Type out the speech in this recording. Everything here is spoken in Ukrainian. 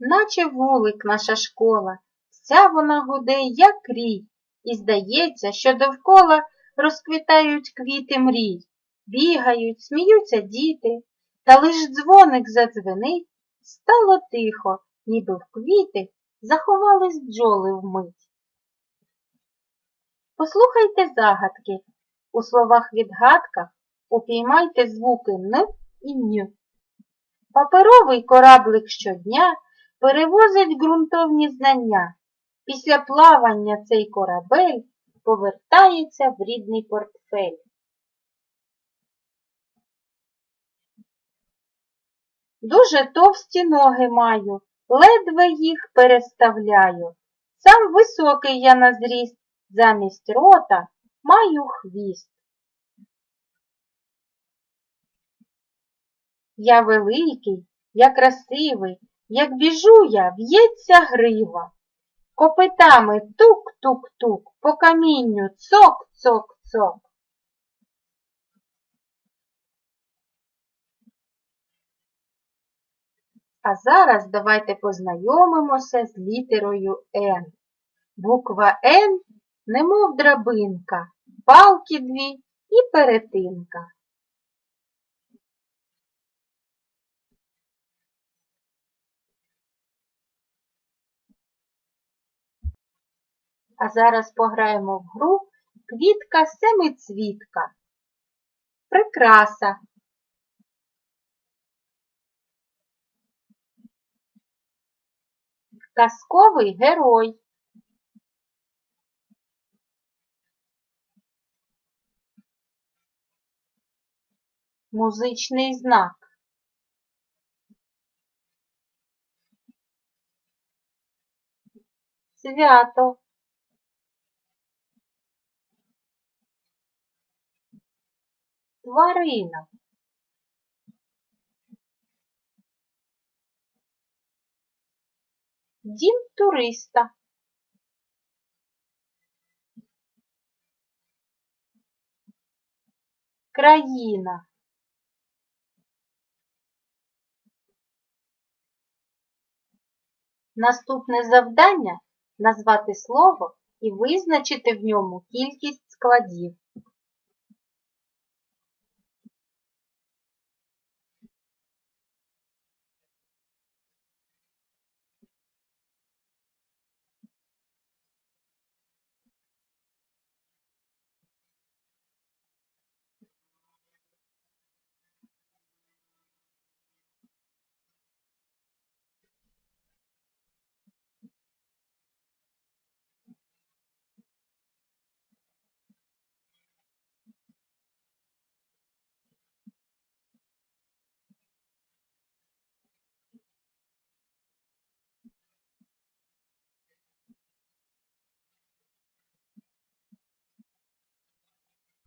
наче вулик наша школа, вся вона гуде, як рій, і здається, що довкола розквітають квіти мрій, бігають, сміються діти, та лиш дзвоник задзвенить, стало тихо, ніби в квіти заховались бджоли вмить. Послухайте загадки, у словах-відгадках упіймайте звуки Н і Н. Паперовий кораблик щодня перевозить ґрунтовні знання. Після плавання цей корабель повертається в рідний портфель. Дуже товсті ноги маю, ледве їх переставляю. Сам високий я на зріст, замість рота маю хвіст. Я великий, я красивий, як біжу я, в'ється грива. Копитами тук-тук-тук, по камінню цок-цок-цок. А зараз давайте познайомимося з літерою Н. Буква Н немов драбинка, палки дві і перетинка. А зараз пограємо в гру квітка семицвітка. Прикраса. Казковий герой. Музичний знак. Свято. Тварина. Дім туриста. Країна. Наступне завдання назвати слово і визначити в ньому кількість складів.